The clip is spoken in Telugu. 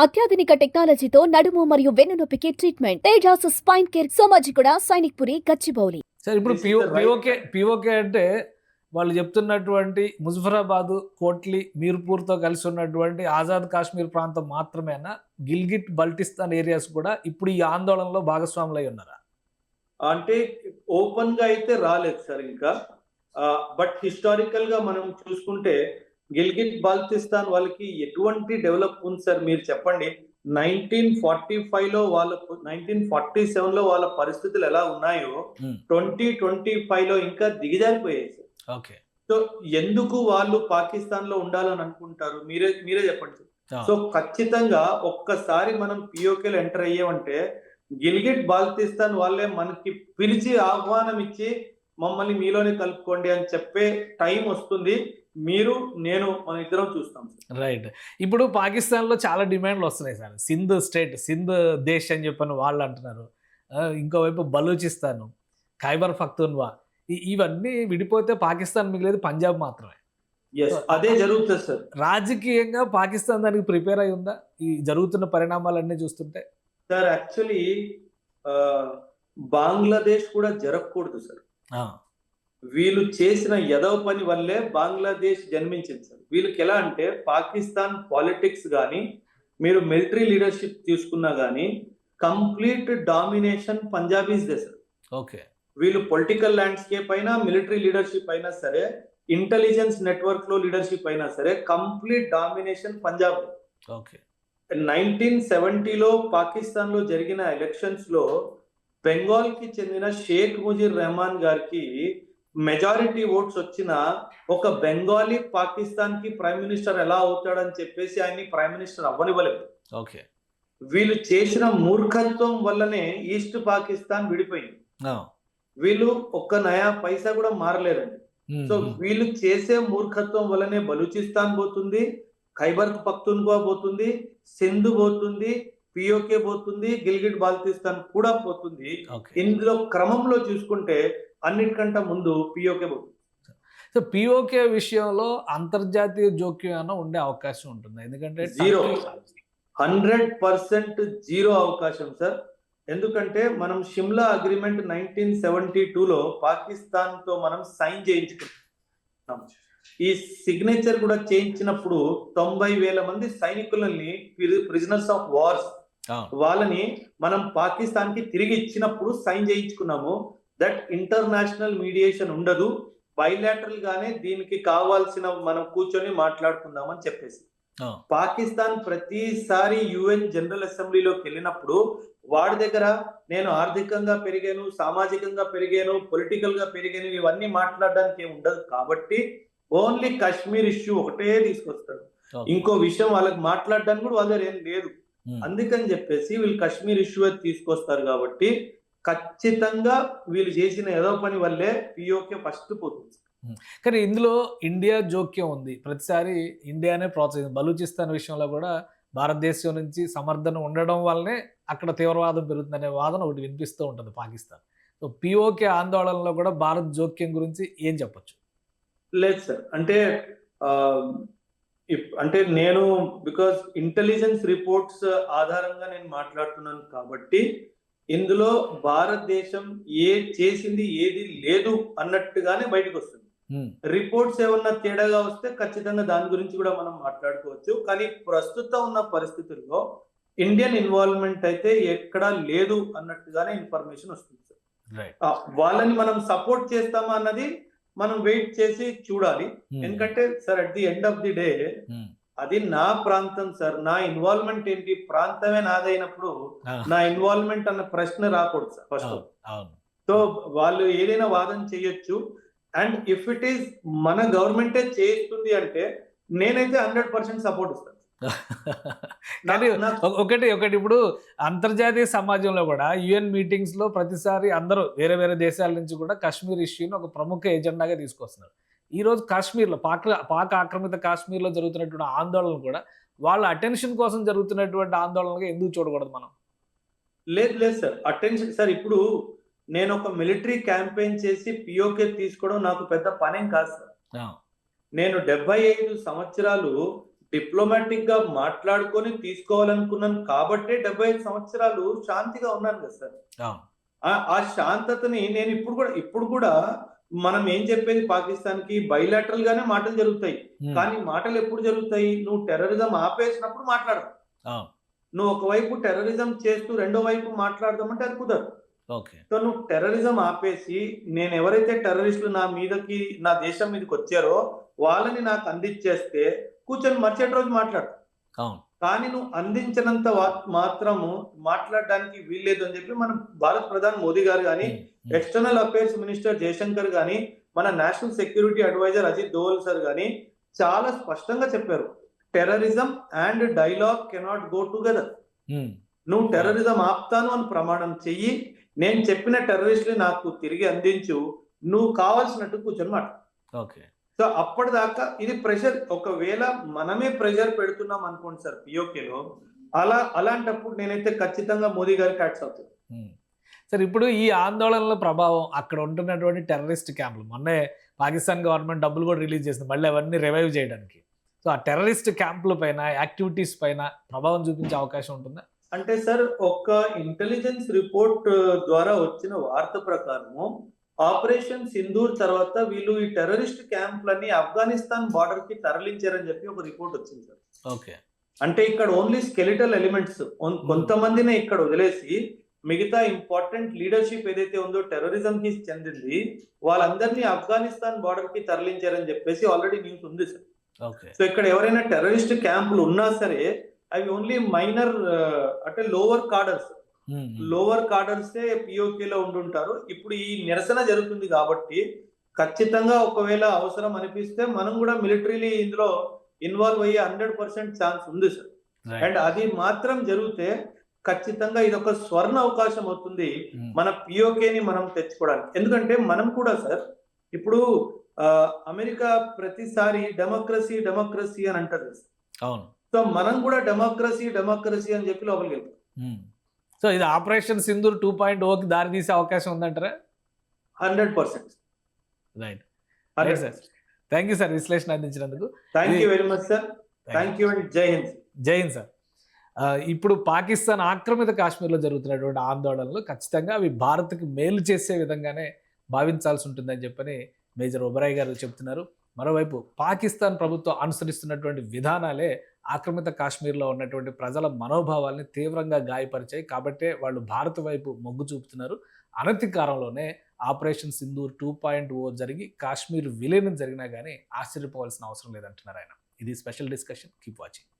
అత్యాధునిక టెక్నాలజీతో నడుము మరియు వెన్నునొప్పికి treatment Tejas spine care Somajiguda Sainikpuri Gachibowli. సరే ఇప్పుడు పిఓకే. పిఓకే అంటే వాళ్ళు చెప్తున్నటువంటి ముజఫరాబాద్ కోట్లి మీర్పూర్తో కలిసి ఉన్నటువంటి ఆజాద్ కాశ్మీర్ ప్రాంతం మాత్రమేనా? గిల్గిట్ బల్టిస్తాన్ ఏరియాస్ కూడా ఇప్పుడు ఈ ఆందోళనలో భాగస్వాములై ఉన్నారా? అంటే ఓపెన్గా అయితే రాలేదు సార్ ఇంకా. బట్ హిస్టారికల్గా మనం చూసుకుంటే గిల్గిట్ బాల్తిస్తాన్ వాళ్ళకి ఎటువంటి డెవలప్ ఉంది సార్ మీరు చెప్పండి. నైన్టీన్ ఫార్టీ ఫైవ్లో వాళ్ళ నైన్టీన్ ఫార్టీ సెవెన్లో వాళ్ళ పరిస్థితులు ఎలా ఉన్నాయో Hmm. ట్వంటీ ట్వంటీ ఫైవ్లో ఇంకా దిగజారిపోయాయి సార్. ఓకే. సో ఎందుకు వాళ్ళు పాకిస్తాన్లో ఉండాలని అనుకుంటారు? మీరే మీరే చెప్పండి సో ఖచ్చితంగా ఒక్కసారి మనం పిఓకేలో ఎంటర్ అయ్యామంటే గిల్గిట్ బాల్తిస్తాన్ వాళ్ళే మనకి పిలిచి ఆహ్వానం ఇచ్చి మమ్మల్ని మీలోనే కలుపుకోండి అని చెప్పే టైం వస్తుంది. మీరు నేను మన ఇద్దరం చూస్తాం రైట్. ఇప్పుడు పాకిస్తాన్లో చాలా డిమాండ్లు వస్తున్నాయి సార్. సింధ్ స్టేట్ సింధ్ దేశ్ అని చెప్పని వాళ్ళు అంటున్నారు. ఇంకోవైపు బలూచిస్తాను ఖైబర్ పఖ్తూన్వా ఈ- ఇవన్నీ విడిపోతే పాకిస్తాన్ మిగిలేదు పంజాబ్ మాత్రమే. అదే జరుగుతుంది సార్. రాజకీయంగా పాకిస్తాన్ దానికి ప్రిపేర్ అయి ఉందా? ఈ జరుగుతున్న పరిణామాలన్నీ చూస్తుంటే? సార్ యాక్చువల్లీ బంగ్లాదేశ్ కూడా జరగకూడదు సార్. వీళ్ళు చేసిన యదవ పని వల్లే బంగ్లాదేశ్ జన్మించింది సార్. వీళ్ళకి ఎలా అంటే పాకిస్తాన్ పాలిటిక్స్ కానీ మీరు మిలిటరీ లీడర్షిప్ తీసుకున్నా కానీ కంప్లీట్ డామినేషన్ పంజాబీస్ దే సార్. ఓకే. వీళ్ళు పొలిటికల్ ల్యాండ్స్కేప్ అయినా మిలిటరీ లీడర్షిప్ అయినా సరే ఇంటెలిజెన్స్ నెట్వర్క్లో లీడర్షిప్ అయినా సరే complete domination Punjab. Okay. Nineteen సెవెంటీలో పాకిస్తాన్లో జరిగిన ఎలక్షన్స్లో బెంగాల్కి చెందిన షేక్ ముజీర్ రెహమాన్ గారికి మెజారిటీ ఓట్స్ వచ్చిన ఒక బెంగాలీ పాకిస్తాన్కి ప్రైమ్ మినిస్టర్ ఎలా అవుతాడని చెప్పేసి ఆయన్ని ప్రైమ్ మినిస్టర్ అవ్వనివ్వలేదు. ఓకే. వీళ్ళు చేసిన మూర్ఖత్వం వల్లనే ఈస్ట్ పాకిస్తాన్ విడిపోయింది. వీళ్ళు ఒక్క నయా పైసా కూడా మారలేదండి. సో వీళ్ళు చేసే మూర్ఖత్వం వల్లనే బలూచిస్తాన్ పోతుంది ఖైబర్ పఖ్తూన్ఖా పోతుంది సింధు పోతుంది పిఓకే పోతుంది గిల్గిట్ బాల్తిస్తాన్ కూడా పోతుంది. ఇందులో క్రమంలో చూసుకుంటే అన్నిటికంటే ముందు పిఓకే పోతుంది. సో పిఓకే విషయంలో అంతర్జాతీయ జోక్యం అన్న ఉండే అవకాశం ఉంటుంది? ఎందుకంటే జీరో హండ్రెడ్ పర్సెంట్ జీరో అవకాశం సార్. ఎందుకంటే మనం షిమ్లా అగ్రిమెంట్ నైన్టీన్ సెవెంటీ టూలో పాకిస్తాన్తో మనం సైన్ చేయించుకున్నాం. ఈ సిగ్నేచర్ కూడా చేయించినప్పుడు తొంభై వేల మంది సైనికులని ప్రిజనర్స్ ఆఫ్ వార్స్ వాళ్ళని మనం పాకిస్తాన్కి తిరిగి ఇచ్చినప్పుడు సైన్ చేయించుకున్నాము. దట్ ఇంటర్నేషనల్ మీడియేషన్ ఉండదు. బైలాటరల్ గానే దీనికి కావాల్సిన మనం కూర్చొని మాట్లాడుకుందామని చెప్పేసి. ఆ, పాకిస్తాన్ ప్రతిసారి యుఎన్ జనరల్ అసెంబ్లీలోకి వెళ్ళినప్పుడు వాడి దగ్గర నేను ఆర్థికంగా పెరిగాను సామాజికంగా పెరిగాను పొలిటికల్గా పెరిగాను ఇవన్నీ మాట్లాడడానికి ఏమి ఉండదు. కాబట్టి ఓన్లీ కాశ్మీర్ ఇష్యూ ఒకటే తీసుకొస్తాడు. ఇంకో విషయం వాళ్ళకి మాట్లాడడానికి కూడా వాళ్ళ ఏం లేదు. అందుకని చెప్పేసి వీళ్ళు కాశ్మీర్ ఇష్యూ తీసుకొస్తారు కాబట్టి ఖచ్చితంగా వీళ్ళు చేసిన ఏదో పని వల్లే పిఓకే ఫస్ట్ పోతుంది. కానీ ఇందులో ఇండియా జోక్యం ఉంది. ప్రతిసారి ఇండియానే ప్రోత్సహిస్తుంది బలూచిస్తాన్ విషయంలో కూడా భారతదేశం నుంచి సమర్థన ఉండడం వల్లనే అక్కడ తీవ్రవాదం పెరుగుతుందనే వాదన ఒకటి వినిపిస్తూ ఉంటుంది పాకిస్తాన్. సో పిఓకే ఆందోళనలో కూడా భారత్ జోక్యం గురించి ఏం చెప్పొచ్చు? లేదు సార్. అంటే అంటే నేను బికాస్ ఇంటెలిజెన్స్ రిపోర్ట్స్ ఆధారంగా నేను మాట్లాడుతున్నాను కాబట్టి ఇందులో భారతదేశం ఏ చేసింది ఏది లేదు అన్నట్టుగానే బయటకు వస్తుంది రిపోర్ట్స్ ఏమన్నా తేడాగా వస్తే ఖచ్చితంగా దాని గురించి కూడా మనం మాట్లాడుకోవచ్చు. కానీ ప్రస్తుతం ఉన్న పరిస్థితుల్లో ఇండియన్ ఇన్వాల్వ్మెంట్ అయితే ఎక్కడా లేదు అన్నట్టుగానే ఇన్ఫర్మేషన్ వస్తుంది వాళ్ళని మనం సపోర్ట్ చేస్తామా అన్నది మనం వెయిట్ చేసి చూడాలి. ఉమ్, ఎందుకంటే sir at the end of the day అది నా ప్రాంతం సార్ నా ఇన్వాల్వ్మెంట్ ఏంటి? ప్రాంతమే నాదైనప్పుడు నా ఇన్వాల్వ్మెంట్ అన్న ప్రశ్న రాకూడదు సార్ ఫస్ట్ సో వాళ్ళు ఏదైనా వాదన చేయొచ్చు. అండ్ ఇఫ్ ఇట్ ఈస్ మన గవర్నమెంటే చేస్తుంది అంటే నేనైతే హండ్రెడ్ పర్సెంట్ సపోర్ట్ ఇస్తాను కానీ ఒకటి ఒకటి ఇప్పుడు అంతర్జాతీయ సమాజంలో కూడా యుఎన్ మీటింగ్స్లో ప్రతిసారి అందరూ వేరే వేరే దేశాల నుంచి కూడా కాశ్మీర్ ఇష్యూని ఒక ప్రముఖ ఎజెండాగా తీసుకొస్తున్నారు. ఈ రోజు కాశ్మీర్లో పాక్ పాక్ ఆక్రమిత కాశ్మీర్లో జరుగుతున్నటువంటి ఆందోళనలు కూడా వాళ్ళ అటెన్షన్ కోసం జరుగుతున్నటువంటి ఆందోళనగా ఎందుకు చూడకూడదు మనం? లేదు లేదు సార్. అటెన్షన్ సార్ ఇప్పుడు నేను ఒక మిలిటరీ క్యాంపెయిన్ చేసి పిఓకే తీసుకోవడం నాకు పెద్ద పనేం కాదు సార్. నేను డెబ్బై ఐదు సంవత్సరాలు డిప్లొమాటిక్గా మాట్లాడుకొని తీసుకోవాలనుకున్నాను. కాబట్టే డెబ్బై ఐదు సంవత్సరాలు శాంతిగా ఉన్నాను కదా సార్. ఆ- శాంతతని నేను ఇప్పుడు కూడా ఇప్పుడు కూడా మనం ఏం చెప్పేది పాకిస్తాన్కి బయలాటరల్ గానే మాటలు జరుగుతాయి. కానీ మాటలు ఎప్పుడు జరుగుతాయి? నువ్వు టెర్రరిజం ఆపేసినప్పుడు మాట్లాడు. అవును నువ్వు ఒకవైపు టెర్రరిజం చేస్తూ రెండో వైపు మాట్లాడదామంటే అది కుదరదు. సో నువ్వు టెర్రరిజం ఆపేసి నేను ఎవరైతే టెర్రరిస్టులు నా మీదకి నా దేశం మీదకి వచ్చారో వాళ్ళని నాకు అందించేస్తే కూర్చొని మరుసటి రోజు మాట్లాడు. కానీ నువ్వు అందించినంత మాత్రము మాట్లాడడానికి వీల్లేదు అని చెప్పి మన భారత ప్రధాని మోదీ గారు కానీ ఎక్స్టర్నల్ అఫైర్స్ మినిస్టర్ జయశంకర్ గాని మన national security adviser Ajit Doval sir గాని చాలా స్పష్టంగా చెప్పారు. Terrorism and dialogue cannot go together నువ్వు టెర్రరిజం ఆపుతాను అని ప్రమాణం చెయ్యి నేను చెప్పిన టెర్రరిస్టులు నాకు తిరిగి అందించు నువ్వు కావాల్సినట్టు కూర్చొని మాట ఓకే. సో అప్పటిదాకా ఇది ప్రెషర్. ఒకవేళ మనమే ప్రెషర్ పెడుతున్నాం అనుకోండి సార్ పిఓకేలో అలా అలాంటప్పుడు నేనైతే ఖచ్చితంగా మోదీ గారికి హ్యాట్స్ అవుతుంది. సరే ఇప్పుడు ఈ ఆందోళనల ప్రభావం అక్కడ ఉంటున్నటువంటి టెర్రరిస్ట్ క్యాంపులు మొన్నే పాకిస్తాన్ గవర్నమెంట్ డబ్బులు కూడా రిలీజ్ చేసింది మళ్ళీ అవన్నీ రివైవ్ చేయడానికి. సో ఆ టెర్రరిస్ట్ క్యాంపుల పైన యాక్టివిటీస్ పైన ప్రభావం చూపించే అవకాశం ఉంటుందా? అంటే సార్ ఒక ఇంటెలిజెన్స్ రిపోర్ట్ ద్వారా వచ్చిన వార్త ప్రకారము ఆపరేషన్ సింధూర్ తర్వాత వీళ్ళు ఈ టెర్రరిస్ట్ క్యాంపులన్నీ ఆఫ్ఘనిస్తాన్ బార్డర్కి తరలించారని చెప్పి ఒక రిపోర్ట్ వచ్చింది సార్. ఓకే. అంటే ఇక్కడ ఓన్లీ స్కెలిటల్ ఎలిమెంట్స్ కొంతమందినే ఇక్కడ వదిలేసి మిగతా ఇంపార్టెంట్ లీడర్షిప్ ఏదైతే ఉందో టెర్రరిజం కి చెందింది వాళ్ళందరినీ ఆఫ్ఘనిస్తాన్ బార్డర్కి తరలించారని చెప్పేసి ఆల్రెడీ న్యూస్ ఉంది సార్. సో ఇక్కడ ఎవరైనా టెర్రరిస్ట్ క్యాంపులు ఉన్నా సరే అవి ఓన్లీ మైనర్ అంటే lower cadres. Lower cadres PoK లో ఉండుంటారు. ఇప్పుడు ఈ నిరసన జరుగుతుంది కాబట్టి ఖచ్చితంగా ఒకవేళ అవసరం అనిపిస్తే మనం కూడా మిలిటరీలీ ఇందులో ఇన్వాల్వ్ అయ్యే హండ్రెడ్ పర్సెంట్ ఛాన్స్ ఉంది సార్. అండ్ అది మాత్రం జరిగితే ఖచ్చితంగా ఇది ఒక స్వర్ణ అవకాశం అవుతుంది మన పిఓకేని మనం తెచ్చుకోవడానికి. ఎందుకంటే మనం కూడా సార్ ఇప్పుడు అమెరికా ప్రతిసారి డెమోక్రసీ డెమోక్రసీ అని అవును. సో మనం కూడా డెమోక్రసీ డెమోక్రసీ అని చెప్పి లోపలికి వెళ్తాం. సో ఇది ఆపరేషన్ సింధూర్ టూ పాయింట్ ఓకి దారి తీసే అవకాశం ఉందంటారా? Hundred percent. Right sir thank you sir విశ్లేషణ అందించినందుకు. Thank you very much sir thank you and Jai Hind Jai Hind sir ఇప్పుడు పాకిస్తాన్ ఆక్రమిత కాశ్మీర్లో జరుగుతున్నటువంటి ఆందోళనలు ఖచ్చితంగా అవి భారత్కి మేలు చేసే విధంగానే భావించాల్సి ఉంటుందని చెప్పని మేజర్ ఒబరాయ్ గారు చెప్తున్నారు. మరోవైపు పాకిస్తాన్ ప్రభుత్వం అనుసరిస్తున్నటువంటి విధానాలే ఆక్రమిత కాశ్మీర్లో ఉన్నటువంటి ప్రజల మనోభావాల్ని తీవ్రంగా గాయపరిచాయి. కాబట్టే వాళ్ళు భారత్ వైపు మొగ్గు చూపుతున్నారు. అనతి కాలంలోనే operation Sindoor two point O జరిగి కాశ్మీర్ విలీనం జరిగినా కానీ ఆశ్చర్యపోవాల్సిన అవసరం లేదంటున్నారు ఆయన. ఇది స్పెషల్ డిస్కషన్. Keep watching.